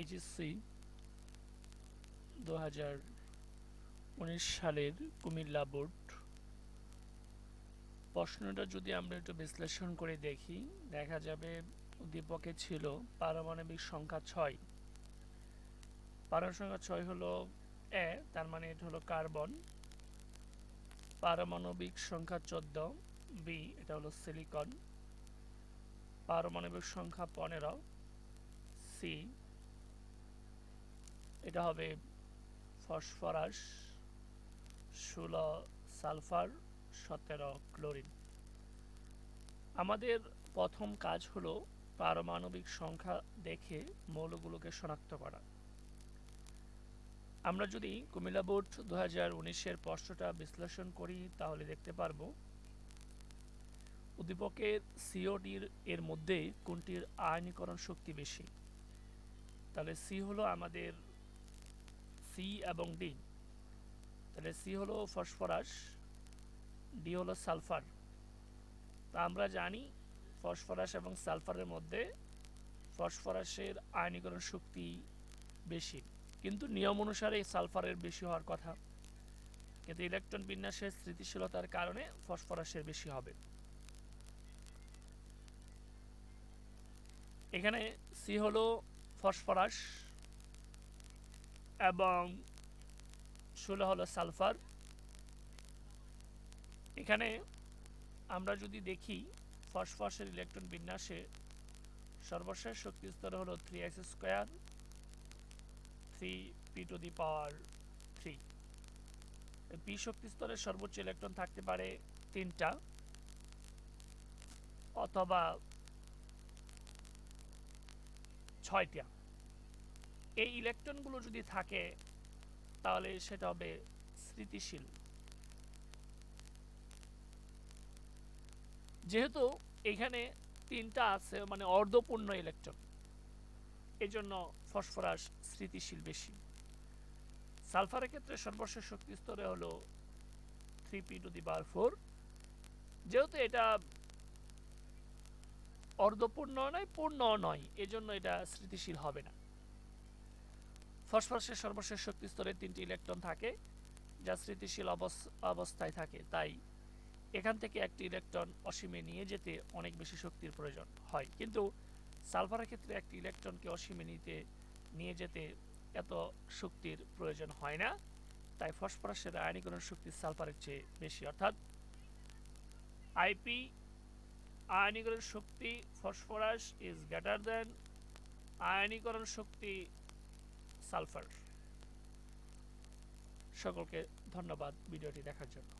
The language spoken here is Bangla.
এইচএসসি দু হাজার উনিশ সালের কুমিল্লা বোর্ড। প্রশ্নটা যদি আমরা একটু বিশ্লেষণ করে দেখি, দেখা যাবে উদ্দীপকে ছিল পারমাণবিক সংখ্যা ছয়। পারমাণবিক সংখ্যা ছয় হলো এ, তার মানে এটা হলো কার্বন। পারমাণবিক সংখ্যা চোদ্দ বি এটা হলো সিলিকন। পারমাণবিক সংখ্যা পনেরো সি এটা হবে ফসফরাস ষোলো সালফার, সতেরো ক্লোরিন। আমাদের প্রথম কাজ হলো পারমাণবিক সংখ্যা দেখে মৌলগুলোকে শনাক্ত করা। আমরা যদি কুমিল্লা বোর্ড দু হাজার উনিশের প্রশ্নটা বিশ্লেষণ করি, তাহলে দেখতে পারব উদ্দীপকের সিওডির এর মধ্যে কোনটির আয়নীকরণ শক্তি বেশি? তাহলে সি হলো আমাদের সি এবং ডি। তাহলে সি হলো ফসফরাস ডি হলো সালফার। তা আমরা জানি ফসফরাস এবং সালফারের মধ্যে ফসফরাসের আয়নীকরণ শক্তি বেশি, কিন্তু নিয়ম অনুসারে সালফারের বেশি হওয়ার কথা। কিন্তু ইলেকট্রন বিন্যাসের স্থিতিশীলতার কারণে ফসফরাসের বেশি হবে। এখানে সি হলো ফসফরাস এবং ষোলো হলো সালফার। এখানে আমরা যদি দেখি, ফসফরাসের ইলেকট্রন বিন্যাসে সর্বশেষ শক্তি স্তর হলো three x square three p to the power three p শক্তি স্তরের সর্বোচ্চ ইলেকট্রন থাকতে পারে তিনটা, অথবা ছয়টা। এই ইলেকট্রনগুলো যদি থাকে, তাহলে সেটা হবে স্থিতিশীল যেহেতু এখানে তিনটা আছে মানে অর্ধপূর্ণ ইলেকট্রন এই জন্য ফসফরাস স্থিতিশীল বেশি। সালফারের ক্ষেত্রে সর্বশেষ শক্তি স্তরে হলো থ্রি পি টু দি বার ফোর। যেহেতু এটা অর্ধপূর্ণ নয় পূর্ণ নয়, এজন্য এটা স্মৃতিশীল হবে না। ফসফরাসের সর্বশেষ শক্তি স্তরে তিনটি ইলেকট্রন থাকে, যা স্থিতিশীল অবস্থায় থাকে। তাই এখান থেকে একটি ইলেকট্রন অসীমে নিয়ে যেতে অনেক বেশি শক্তির প্রয়োজন হয়। কিন্তু সালফারের ক্ষেত্রে একটি ইলেকট্রনকে অসীমে নিতে, নিয়ে যেতে এত শক্তির প্রয়োজন হয় না। তাই ফসফরাসের আয়নীকরণ শক্তি সালফারের চেয়ে বেশি। অর্থাৎ আইপি আয়নীকরণ শক্তি ফসফরাস ইজ গ্রেটার দেন আয়নীকরণ শক্তি সালফার। সকলকে ধন্যবাদ ভিডিওটি দেখার জন্য।